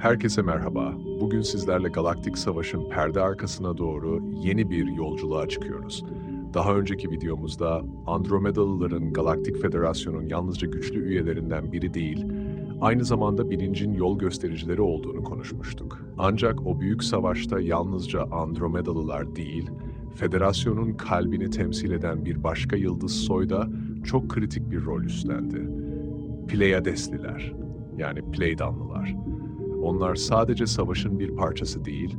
Herkese merhaba. Bugün sizlerle Galaktik Savaş'ın perde arkasına doğru yeni bir yolculuğa çıkıyoruz. Daha önceki videomuzda Andromedalıların Galaktik Federasyon'un yalnızca güçlü üyelerinden biri değil, aynı zamanda bilincin yol göstericileri olduğunu konuşmuştuk. Ancak o büyük savaşta yalnızca Andromedalılar değil, Federasyon'un kalbini temsil eden bir başka yıldız soy da çok kritik bir rol üstlendi. Pleiadesliler, yani Pleidanlılar. Onlar sadece savaşın bir parçası değil,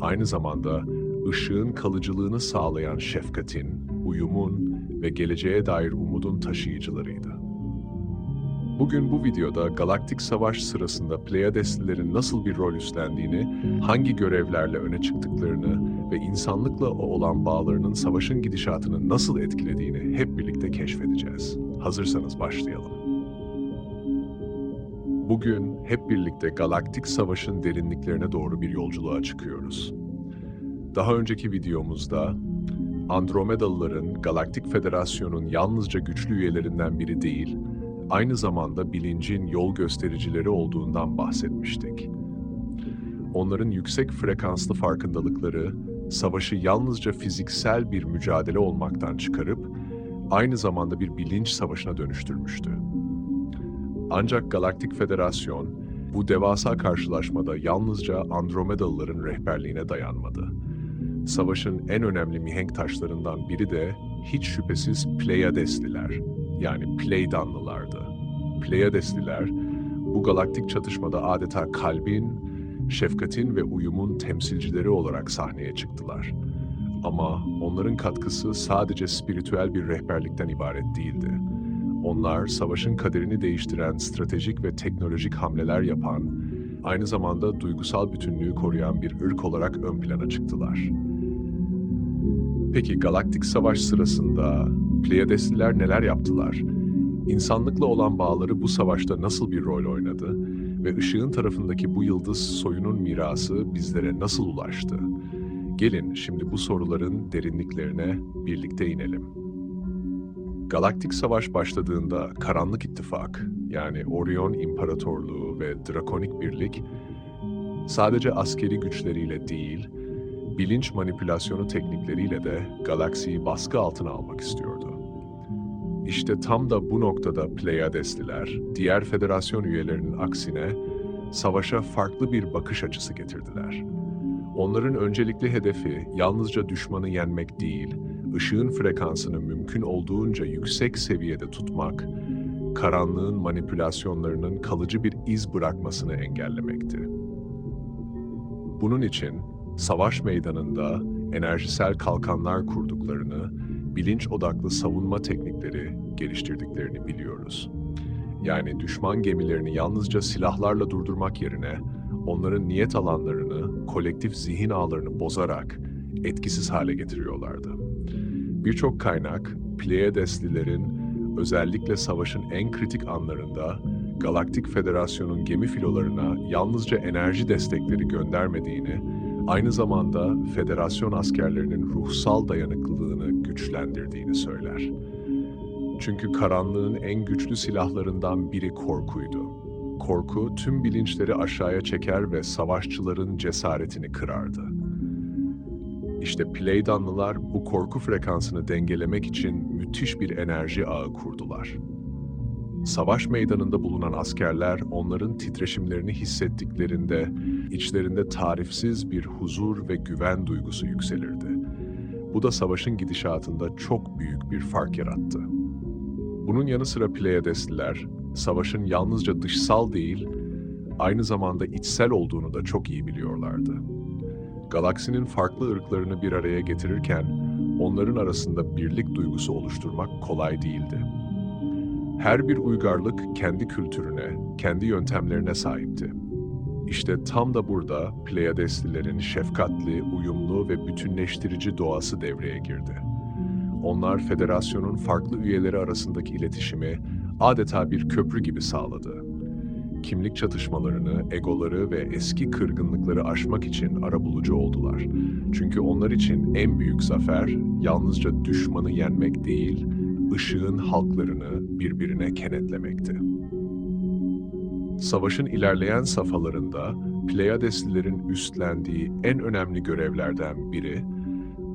aynı zamanda ışığın kalıcılığını sağlayan şefkatin, uyumun ve geleceğe dair umudun taşıyıcılarıydı. Bugün bu videoda galaktik savaş sırasında Pleiadeslilerin nasıl bir rol üstlendiğini, hangi görevlerle öne çıktıklarını ve insanlıkla olan bağlarının savaşın gidişatını nasıl etkilediğini hep birlikte keşfedeceğiz. Hazırsanız başlayalım. Bugün hep birlikte galaktik savaşın derinliklerine doğru bir yolculuğa çıkıyoruz. Daha önceki videomuzda Andromedalıların Galaktik Federasyon'un yalnızca güçlü üyelerinden biri değil, aynı zamanda bilincin yol göstericileri olduğundan bahsetmiştik. Onların yüksek frekanslı farkındalıkları, savaşı yalnızca fiziksel bir mücadele olmaktan çıkarıp, aynı zamanda bir bilinç savaşına dönüştürmüştü. Ancak Galaktik Federasyon bu devasa karşılaşmada yalnızca Andromedalıların rehberliğine dayanmadı. Savaşın en önemli mihenk taşlarından biri de hiç şüphesiz Pleiadesliler yani Pleidanlılardı. Pleiadesliler bu galaktik çatışmada adeta kalbin, şefkatin ve uyumun temsilcileri olarak sahneye çıktılar. Ama onların katkısı sadece spiritüel bir rehberlikten ibaret değildi. Onlar savaşın kaderini değiştiren stratejik ve teknolojik hamleler yapan, aynı zamanda duygusal bütünlüğü koruyan bir ırk olarak ön plana çıktılar. Peki galaktik savaş sırasında Pleiadesliler neler yaptılar? İnsanlıkla olan bağları bu savaşta nasıl bir rol oynadı? Ve ışığın tarafındaki bu yıldız soyunun mirası bizlere nasıl ulaştı? Gelin şimdi bu soruların derinliklerine birlikte inelim. Galaktik Savaş başladığında Karanlık İttifak, yani Orion İmparatorluğu ve Drakonik Birlik, sadece askeri güçleriyle değil, bilinç manipülasyonu teknikleriyle de galaksiyi baskı altına almak istiyordu. İşte tam da bu noktada Pleiadesliler, diğer federasyon üyelerinin aksine, savaşa farklı bir bakış açısı getirdiler. Onların öncelikli hedefi yalnızca düşmanı yenmek değil, ışığın frekansını mümkün olduğunca yüksek seviyede tutmak, karanlığın manipülasyonlarının kalıcı bir iz bırakmasını engellemekti. Bunun için savaş meydanında enerjisel kalkanlar kurduklarını, bilinç odaklı savunma teknikleri geliştirdiklerini biliyoruz. Yani düşman gemilerini yalnızca silahlarla durdurmak yerine onların niyet alanlarını, kolektif zihin ağlarını bozarak etkisiz hale getiriyorlardı. Birçok kaynak, Pleiadeslilerin özellikle savaşın en kritik anlarında Galaktik Federasyon'un gemi filolarına yalnızca enerji destekleri göndermediğini, aynı zamanda Federasyon askerlerinin ruhsal dayanıklılığını güçlendirdiğini söyler. Çünkü karanlığın en güçlü silahlarından biri korkuydu. Korku tüm bilinçleri aşağıya çeker ve savaşçıların cesaretini kırardı. İşte Pleidanlılar bu korku frekansını dengelemek için müthiş bir enerji ağı kurdular. Savaş meydanında bulunan askerler onların titreşimlerini hissettiklerinde içlerinde tarifsiz bir huzur ve güven duygusu yükselirdi. Bu da savaşın gidişatında çok büyük bir fark yarattı. Bunun yanı sıra Pleiadesliler, savaşın yalnızca dışsal değil, aynı zamanda içsel olduğunu da çok iyi biliyorlardı galaksinin farklı ırklarını bir araya getirirken onların arasında birlik duygusu oluşturmak kolay değildi. Her bir uygarlık kendi kültürüne, kendi yöntemlerine sahipti. İşte tam da burada Pleiadeslilerin şefkatli, uyumlu ve bütünleştirici doğası devreye girdi. Onlar federasyonun farklı üyeleri arasındaki iletişimi adeta bir köprü gibi sağladı kimlik çatışmalarını, egoları ve eski kırgınlıkları aşmak için arabulucu oldular. Çünkü onlar için en büyük zafer yalnızca düşmanı yenmek değil, ışığın halklarını birbirine kenetlemekti. Savaşın ilerleyen safhalarında Pleiadeslilerin üstlendiği en önemli görevlerden biri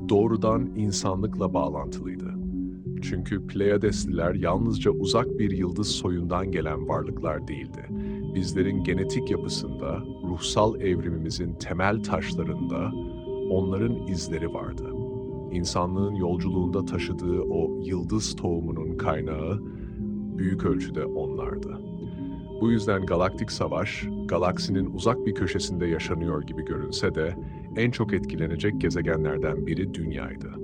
doğrudan insanlıkla bağlantılıydı. Çünkü Pleiadesliler yalnızca uzak bir yıldız soyundan gelen varlıklar değildi. Bizlerin genetik yapısında, ruhsal evrimimizin temel taşlarında onların izleri vardı. İnsanlığın yolculuğunda taşıdığı o yıldız tohumunun kaynağı büyük ölçüde onlardı. Bu yüzden galaktik savaş, galaksinin uzak bir köşesinde yaşanıyor gibi görünse de en çok etkilenecek gezegenlerden biri Dünya'ydı.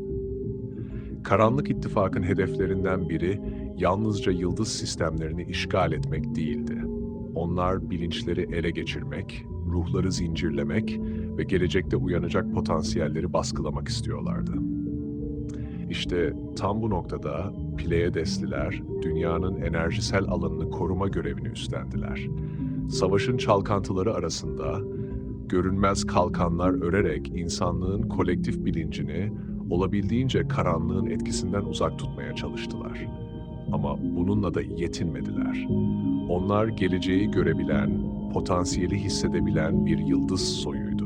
Karanlık İttifak'ın hedeflerinden biri yalnızca yıldız sistemlerini işgal etmek değildi. Onlar bilinçleri ele geçirmek, ruhları zincirlemek ve gelecekte uyanacak potansiyelleri baskılamak istiyorlardı. İşte tam bu noktada Pleiadesliler dünyanın enerjisel alanını koruma görevini üstlendiler. Savaşın çalkantıları arasında görünmez kalkanlar örerek insanlığın kolektif bilincini olabildiğince karanlığın etkisinden uzak tutmaya çalıştılar. Ama bununla da yetinmediler. Onlar geleceği görebilen, potansiyeli hissedebilen bir yıldız soyuydu.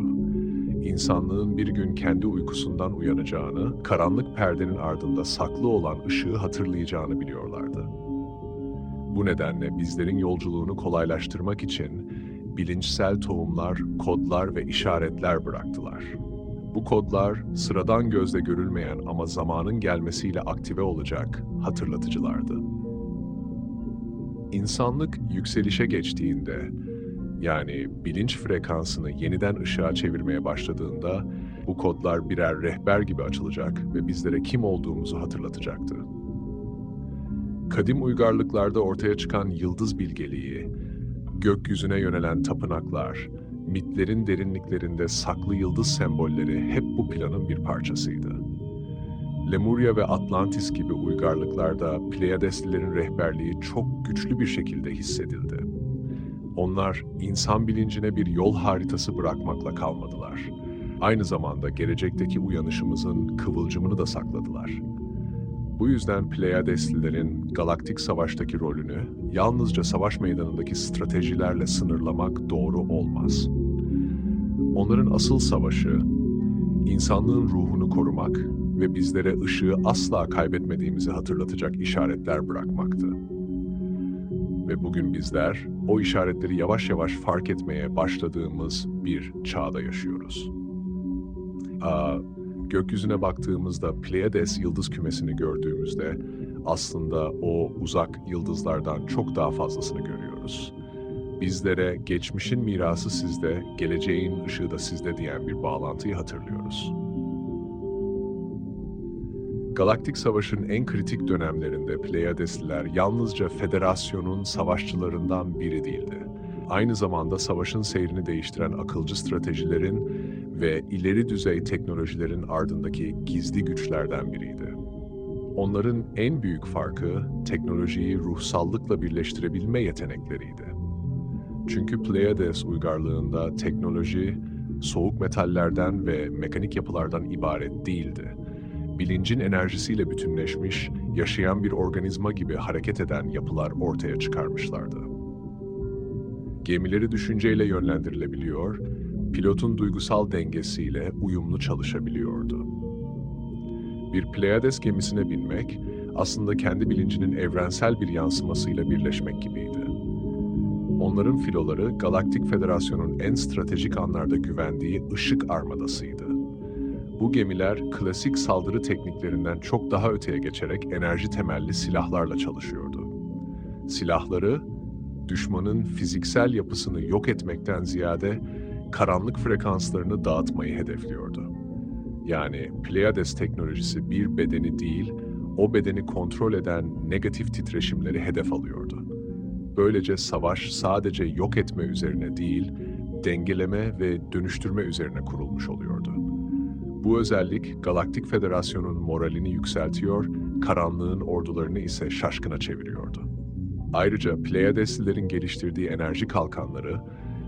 İnsanlığın bir gün kendi uykusundan uyanacağını, karanlık perdenin ardında saklı olan ışığı hatırlayacağını biliyorlardı. Bu nedenle bizlerin yolculuğunu kolaylaştırmak için bilinçsel tohumlar, kodlar ve işaretler bıraktılar. Bu kodlar sıradan gözle görülmeyen ama zamanın gelmesiyle aktive olacak hatırlatıcılardı. İnsanlık yükselişe geçtiğinde, yani bilinç frekansını yeniden ışığa çevirmeye başladığında bu kodlar birer rehber gibi açılacak ve bizlere kim olduğumuzu hatırlatacaktı. Kadim uygarlıklarda ortaya çıkan yıldız bilgeliği, gökyüzüne yönelen tapınaklar, mitlerin derinliklerinde saklı yıldız sembolleri hep bu planın bir parçasıydı. Lemuria ve Atlantis gibi uygarlıklarda Pleiadeslilerin rehberliği çok güçlü bir şekilde hissedildi. Onlar insan bilincine bir yol haritası bırakmakla kalmadılar. Aynı zamanda gelecekteki uyanışımızın kıvılcımını da sakladılar. Bu yüzden Pleiadeslilerin galaktik savaştaki rolünü yalnızca savaş meydanındaki stratejilerle sınırlamak doğru olmaz. Onların asıl savaşı, insanlığın ruhunu korumak ve bizlere ışığı asla kaybetmediğimizi hatırlatacak işaretler bırakmaktı. Ve bugün bizler o işaretleri yavaş yavaş fark etmeye başladığımız bir çağda yaşıyoruz. Aa, gökyüzüne baktığımızda Pleiades yıldız kümesini gördüğümüzde aslında o uzak yıldızlardan çok daha fazlasını görüyoruz. Bizlere geçmişin mirası sizde, geleceğin ışığı da sizde diyen bir bağlantıyı hatırlıyoruz. Galaktik Savaş'ın en kritik dönemlerinde Pleiadesliler yalnızca federasyonun savaşçılarından biri değildi. Aynı zamanda savaşın seyrini değiştiren akılcı stratejilerin ve ileri düzey teknolojilerin ardındaki gizli güçlerden biriydi. Onların en büyük farkı teknolojiyi ruhsallıkla birleştirebilme yetenekleriydi. Çünkü Pleiades uygarlığında teknoloji soğuk metallerden ve mekanik yapılardan ibaret değildi. Bilincin enerjisiyle bütünleşmiş, yaşayan bir organizma gibi hareket eden yapılar ortaya çıkarmışlardı. Gemileri düşünceyle yönlendirilebiliyor, pilotun duygusal dengesiyle uyumlu çalışabiliyordu. Bir Pleiades gemisine binmek, aslında kendi bilincinin evrensel bir yansımasıyla birleşmek gibiydi. Onların filoları Galaktik Federasyon'un en stratejik anlarda güvendiği ışık armadasıydı. Bu gemiler klasik saldırı tekniklerinden çok daha öteye geçerek enerji temelli silahlarla çalışıyordu. Silahları, düşmanın fiziksel yapısını yok etmekten ziyade karanlık frekanslarını dağıtmayı hedefliyordu. Yani Pleiades teknolojisi bir bedeni değil, o bedeni kontrol eden negatif titreşimleri hedef alıyordu. Böylece savaş sadece yok etme üzerine değil, dengeleme ve dönüştürme üzerine kurulmuş oluyordu. Bu özellik Galaktik Federasyon'un moralini yükseltiyor, karanlığın ordularını ise şaşkına çeviriyordu. Ayrıca Pleiadeslilerin geliştirdiği enerji kalkanları,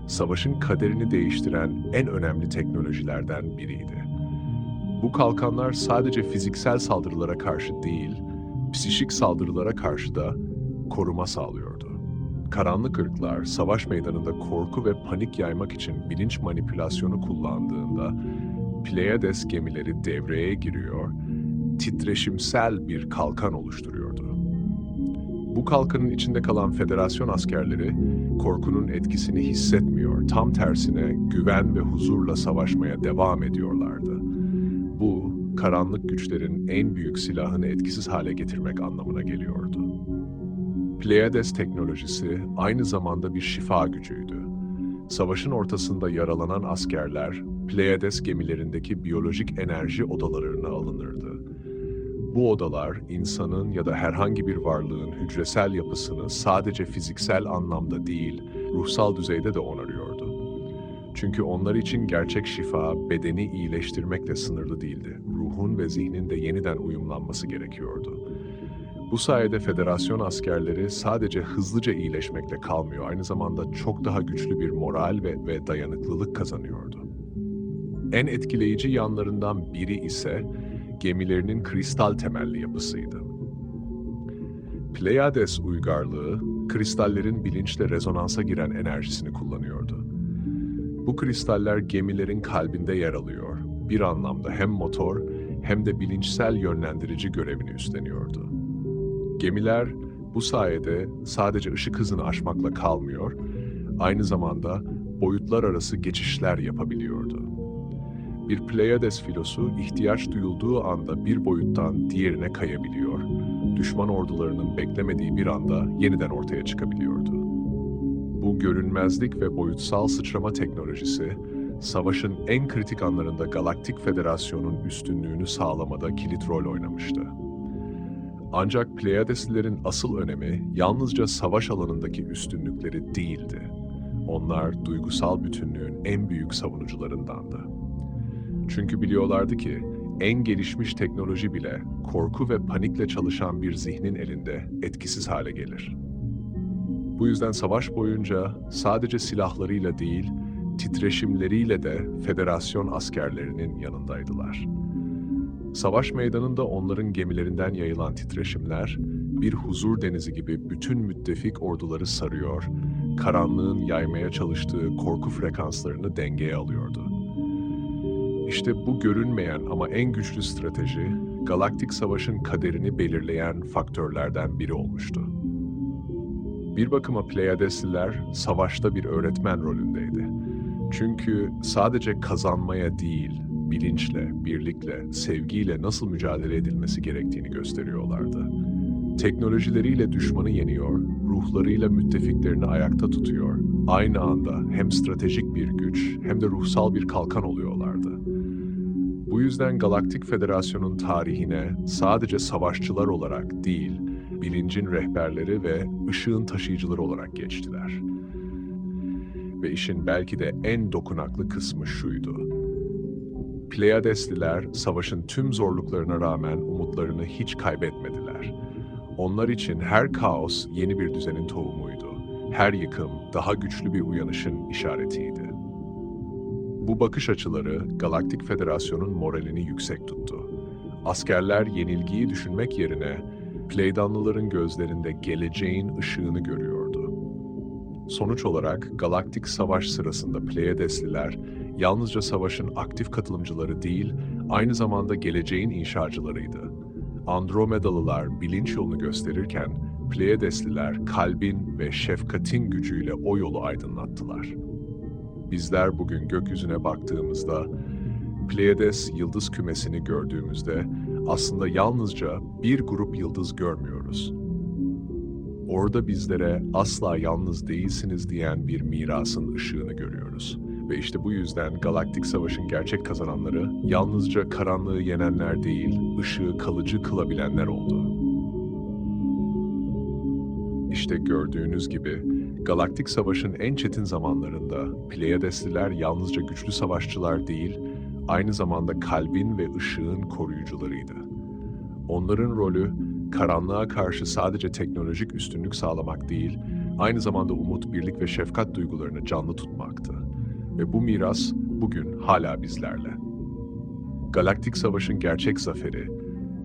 savaşın kaderini değiştiren en önemli teknolojilerden biriydi. Bu kalkanlar sadece fiziksel saldırılara karşı değil, psişik saldırılara karşı da koruma sağlıyordu. Karanlık ırklar savaş meydanında korku ve panik yaymak için bilinç manipülasyonu kullandığında Pleiades gemileri devreye giriyor, titreşimsel bir kalkan oluşturuyordu. Bu kalkanın içinde kalan federasyon askerleri korkunun etkisini hissetmiyor, tam tersine güven ve huzurla savaşmaya devam ediyorlardı. Bu, karanlık güçlerin en büyük silahını etkisiz hale getirmek anlamına geliyordu. Pleiades teknolojisi aynı zamanda bir şifa gücüydü. Savaşın ortasında yaralanan askerler, Pleiades gemilerindeki biyolojik enerji odalarına alınırdı. Bu odalar, insanın ya da herhangi bir varlığın hücresel yapısını sadece fiziksel anlamda değil, ruhsal düzeyde de onarıyordu. Çünkü onlar için gerçek şifa, bedeni iyileştirmekle sınırlı değildi. Ruhun ve zihnin de yeniden uyumlanması gerekiyordu. Bu sayede federasyon askerleri sadece hızlıca iyileşmekle kalmıyor, aynı zamanda çok daha güçlü bir moral ve, ve dayanıklılık kazanıyordu. En etkileyici yanlarından biri ise gemilerinin kristal temelli yapısıydı. Pleiades uygarlığı, kristallerin bilinçle rezonansa giren enerjisini kullanıyordu. Bu kristaller gemilerin kalbinde yer alıyor, bir anlamda hem motor hem de bilinçsel yönlendirici görevini üstleniyordu. Gemiler bu sayede sadece ışık hızını aşmakla kalmıyor, aynı zamanda boyutlar arası geçişler yapabiliyordu. Bir Pleiades filosu ihtiyaç duyulduğu anda bir boyuttan diğerine kayabiliyor, düşman ordularının beklemediği bir anda yeniden ortaya çıkabiliyordu. Bu görünmezlik ve boyutsal sıçrama teknolojisi, savaşın en kritik anlarında Galaktik Federasyon'un üstünlüğünü sağlamada kilit rol oynamıştı. Ancak Pleiadeslilerin asıl önemi yalnızca savaş alanındaki üstünlükleri değildi. Onlar duygusal bütünlüğün en büyük savunucularındandı. Çünkü biliyorlardı ki en gelişmiş teknoloji bile korku ve panikle çalışan bir zihnin elinde etkisiz hale gelir. Bu yüzden savaş boyunca sadece silahlarıyla değil, titreşimleriyle de federasyon askerlerinin yanındaydılar. Savaş meydanında onların gemilerinden yayılan titreşimler, bir huzur denizi gibi bütün müttefik orduları sarıyor, karanlığın yaymaya çalıştığı korku frekanslarını dengeye alıyordu. İşte bu görünmeyen ama en güçlü strateji, galaktik savaşın kaderini belirleyen faktörlerden biri olmuştu. Bir bakıma Pleiadesliler savaşta bir öğretmen rolündeydi. Çünkü sadece kazanmaya değil, bilinçle, birlikle, sevgiyle nasıl mücadele edilmesi gerektiğini gösteriyorlardı. Teknolojileriyle düşmanı yeniyor, ruhlarıyla müttefiklerini ayakta tutuyor, aynı anda hem stratejik bir güç hem de ruhsal bir kalkan oluyorlardı. Bu yüzden Galaktik Federasyon'un tarihine sadece savaşçılar olarak değil, bilincin rehberleri ve ışığın taşıyıcıları olarak geçtiler. Ve işin belki de en dokunaklı kısmı şuydu. Pleiadesliler savaşın tüm zorluklarına rağmen umutlarını hiç kaybetmediler. Onlar için her kaos yeni bir düzenin tohumuydu. Her yıkım daha güçlü bir uyanışın işaretiydi. Bu bakış açıları Galaktik Federasyon'un moralini yüksek tuttu. Askerler yenilgiyi düşünmek yerine Pleydanlıların gözlerinde geleceğin ışığını görüyordu. Sonuç olarak Galaktik Savaş sırasında Pleiadesliler yalnızca savaşın aktif katılımcıları değil, aynı zamanda geleceğin inşacılarıydı. Andromedalılar bilinç yolunu gösterirken, Pleiadesliler kalbin ve şefkatin gücüyle o yolu aydınlattılar. Bizler bugün gökyüzüne baktığımızda, Pleiades yıldız kümesini gördüğümüzde aslında yalnızca bir grup yıldız görmüyoruz. Orada bizlere asla yalnız değilsiniz diyen bir mirasın ışığını görüyoruz. Ve işte bu yüzden Galaktik Savaş'ın gerçek kazananları yalnızca karanlığı yenenler değil, ışığı kalıcı kılabilenler oldu. İşte gördüğünüz gibi Galaktik Savaş'ın en çetin zamanlarında Pleiadesliler yalnızca güçlü savaşçılar değil, aynı zamanda kalbin ve ışığın koruyucularıydı. Onların rolü karanlığa karşı sadece teknolojik üstünlük sağlamak değil, aynı zamanda umut, birlik ve şefkat duygularını canlı tutmaktı. Ve bu miras bugün hala bizlerle. Galaktik Savaş'ın gerçek zaferi,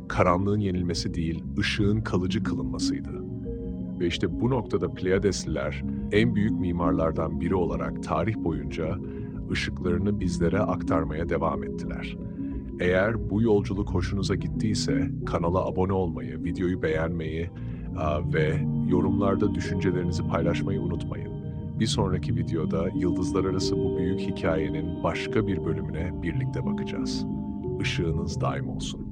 karanlığın yenilmesi değil, ışığın kalıcı kılınmasıydı. Ve işte bu noktada Pleiadesliler en büyük mimarlardan biri olarak tarih boyunca ışıklarını bizlere aktarmaya devam ettiler. Eğer bu yolculuk hoşunuza gittiyse kanala abone olmayı, videoyu beğenmeyi ve yorumlarda düşüncelerinizi paylaşmayı unutmayın. Bir sonraki videoda yıldızlar arası bu büyük hikayenin başka bir bölümüne birlikte bakacağız. Işığınız daim olsun.